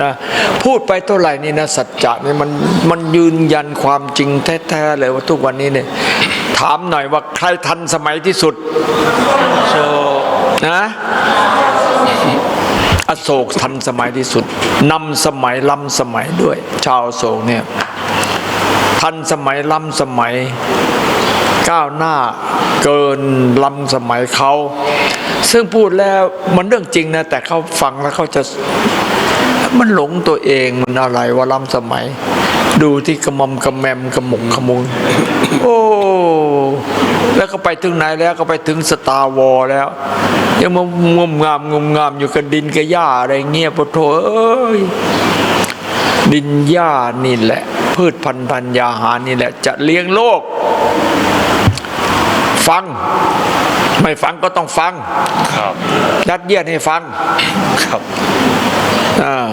นะพูดไปเท่าไหร่นี่นะสัจจะนี่มันมันยืนยันความจริงแท้ๆเลยว่าทุกวันนี้เนี่ยถามหน่อยว่าใครทันสมัยที่สุดโชนะอโศกทันสมัยที่สุดนำสมัยล้ำสมัยด้วย ชาวอโศกเนี่ยทันสมัยล้ำสมัยก้าวหน้าเกินล้ำสมัยเขา ซึ่งพูดแล้วมันเรื่องจริงนะ แต่เขาฟังแล้วเขาจะมันหลงตัวเองมันอะไรว่าล้ำสมัย ดูที่กระมอมกระแมมกระหมกขมุนโอ้แล้วก็ไปถึงไหนแล้วก็ไปถึงสตาร์วอลแล้ว ยังมางมงามงมงามอยู่กับดินกับหญ้าอะไรเงี้ยปะโถเอ้ยดินหญ้านี่แหละ พืชพันธุ์ธัญญาหานี่แหละ จะเลี้ยงโลก ฟัง ไม่ฟังก็ต้องฟังครับยัดเยียดให้ฟังครับอ่า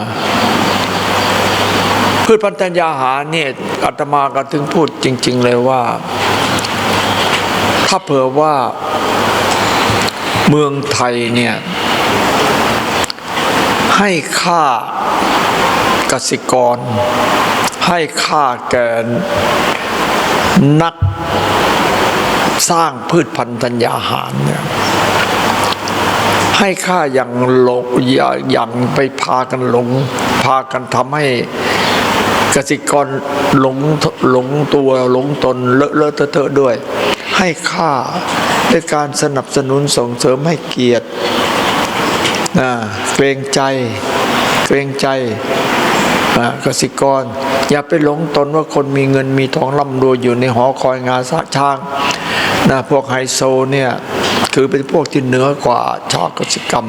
พืชพันธุ์ธัญญาหารเนี่ยอาตมาก็ถึงพูดจริง ๆ เลยว่า ถ้าเผื่อว่าเมืองไทยเนี่ย ให้ค่ากสิกร ให้ค่าแก่นัก สร้างพืชพันธุ์ธัญญาหารเนี่ยให้ค่าอย่างหลงอย่าอย่างไปพากันหลง พากันทำให้กสิกรหลงหลงตัวหลงตนเลอะเลอะเทอะเทอะด้วย ให้ค่าด้วยการสนับสนุนส่งเสริมให้เกียรติเกรงใจ เกรงใจอ่ากสิกร อย่าไปหลงตนว่าคนมีเงินมีทองร่ำรวยอยู่ในหอคอยงาสะช้าง นะพวกไฮโซเนี่ยคือเป็นพวกที่เหนือกว่าชาวกสิกรรม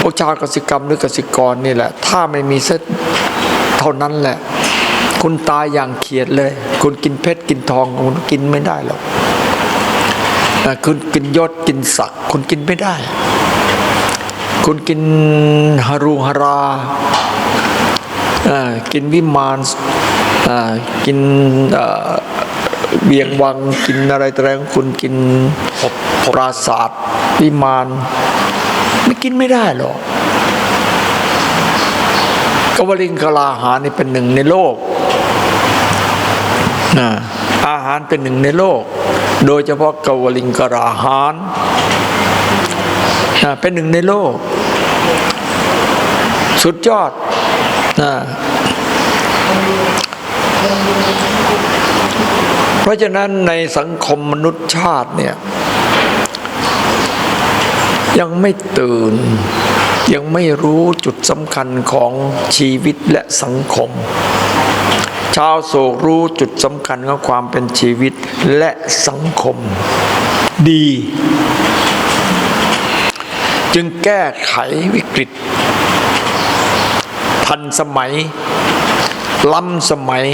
พวกชาวกสิกรรมหรือกสิกรนี่แหละ ถ้าไม่มีเส้นเท่านั้นแหละ คุณตายอย่างเขียดเลย คุณกินเพชรกินทองคุณกินไม่ได้หรอกนะคุณกินยศกินศักดิ์คุณกินไม่ได้ คุณกินฮารุฮารากินวิมานกิน เอ่อเบียงวังกินอะไรต่ออะไรของคุณกินปราศาสตร์วิมานไม่กินไม่ได้หรอกกวลิงกลาหารนี่เป็นหนึ่งในโลกนะอาหารเป็นหนึ่งในโลก โดยเฉพาะกวลิงกลาหารนะเป็นหนึ่งในโลก สุดยอดนะ เพราะฉะนั้นในสังคมมนุษยชาติเนี่ยยังไม่ตื่น ยังไม่รู้จุดสำคัญของชีวิตและสังคม ชาวโศกรู้จุดสำคัญของความเป็นชีวิตและสังคม ดี จึงแก้ไขวิกฤต ทันสมัย ล้ำสมัย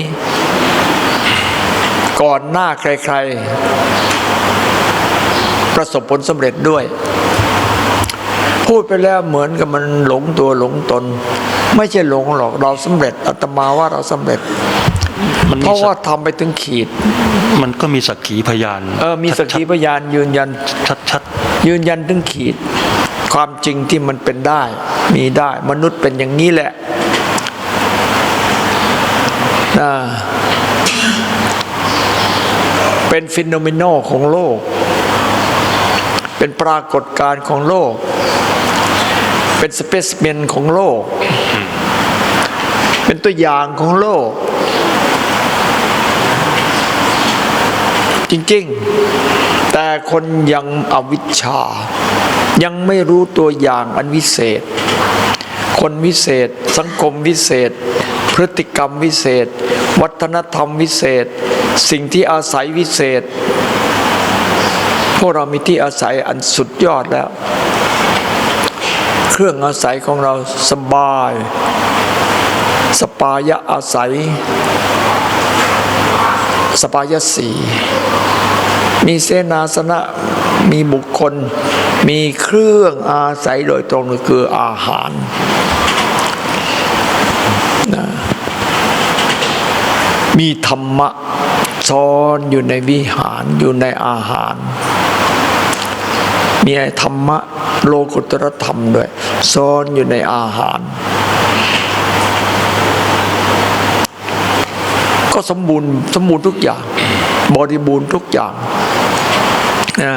ก่อนหน้าใครๆ ประสบผลสำเร็จด้วย พูดไปแล้วเหมือนกับมันหลงตัวหลงตน ไม่ใช่หลงหรอกเราสำเร็จอาตมาว่าเราสำเร็จมันเพมีราะสัว่ากทำไปถึงขีด มันก็มีสักขีพยาน เออมีสักขีพยานยืนยันชัดชัดยืนยันถึงขีด ความจริงที่มันเป็นได้ มีได้มนุษย์เป็นอย่างนี้แหละนะ เป็นฟิโนเมโนของโลก เป็นปรากฏการณ์ของโลก เป็นสเปซเมนของโลก เป็นตัวอย่างของโลก จริงๆ แต่คนยังอวิชชา ยังไม่รู้ตัวอย่างอันวิเศษ คนวิเศษ สังคมวิเศษ พฤติกรรมวิเศษ วัฒนธรรมวิเศษ สิ่งที่อาศัยวิเศษ พวกเรามีที่อาศัยอันสุดยอดแล้ว เครื่องอาศัยของเราสบาย สปายะอาศัย สปายะสีมีเสนาสนะมีบุคคล มีเครื่องอาศัยโดยตรงก็คืออาหารนะ มีธรรมะซ้อนอยู่ในวิหารอยู่ในอาหาร มีธรรมะโลกุตรธรรมด้วยซ้อนอยู่ในอาหาร ก็สมบูรณ์สมบูรณ์ทุกอย่าง บริบูรณ์ทุกอย่างอ่า